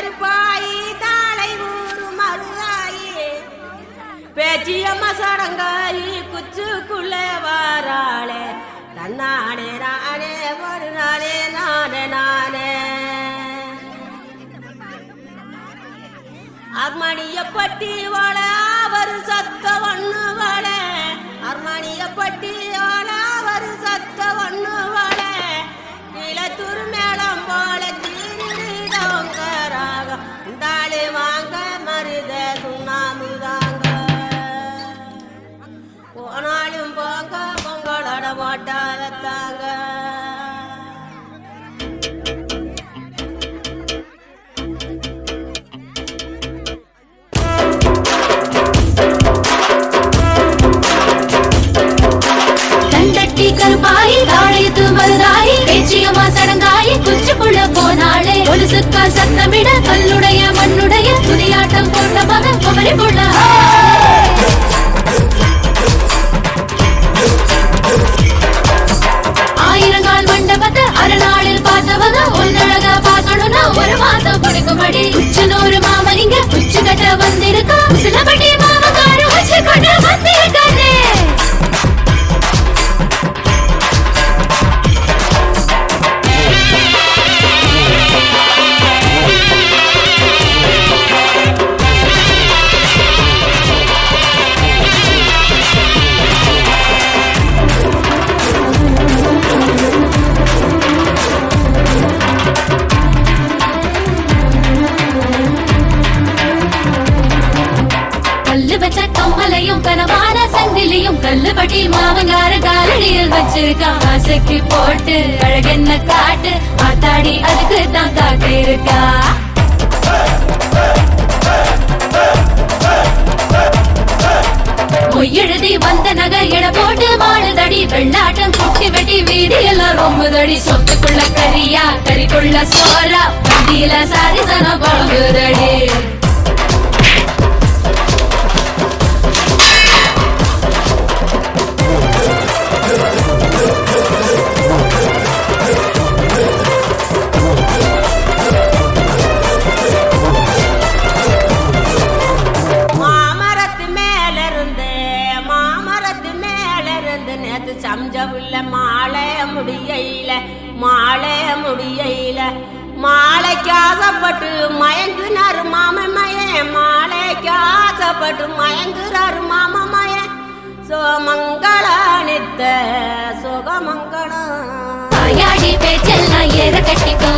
கருப்பாயி தாளை ஊரு மருதாயி பேச்சியம்மா சடங்காயி குச்சுக்குள்ள வாராளே. தன்னானே நானே ஒரு நாளே நானே நானே. அம்மணிய பட்டி வாழ அவர் சத்த ஒண்ணு வாழ. போனாலும் போங்க பொங்கலோட போட்டாலத்தாங்க கருப்பாயி தாழையத்து மருதாயி பேச்சியம்மா சடங்காயி குச்சிக்குள்ள ஒலுசுக்கா சத்தமிட கம்மலையும் கனவான சங்கிலியும் கல்லுபட்டி மாமங்கார காலடியில் வச்சிருக்கான் ஆசைக்கு போட்டு அழகென்ன காட்டு ஆத்தாடி அதுக்கு தான் காத்து இருக்கா? மொய்யெழுதி வந்த நகர் எட போட்டு மாடுதடி வெள்ளாட்டம் குட்டி வெட்டி வீதி எல்லாம் ரொம்ப தடி சொத்துக்குள்ள கரியா கறிக்குள்ள சோரா வண்டியில சாரிசன குழம்புதடி இருந்து நேத்து சம்ஜவுள்ள மாலை முடியல மாலை முடியல மாலைக்கு ஆசைப்பட்டு மயங்குனாரு மாமன் மாலைக்கு ஆசைப்பட்டு மயங்குறாரு மாமன் சோமங்கள நித்த சுகமங்களம் வாயாடி கட்டிக்கோ?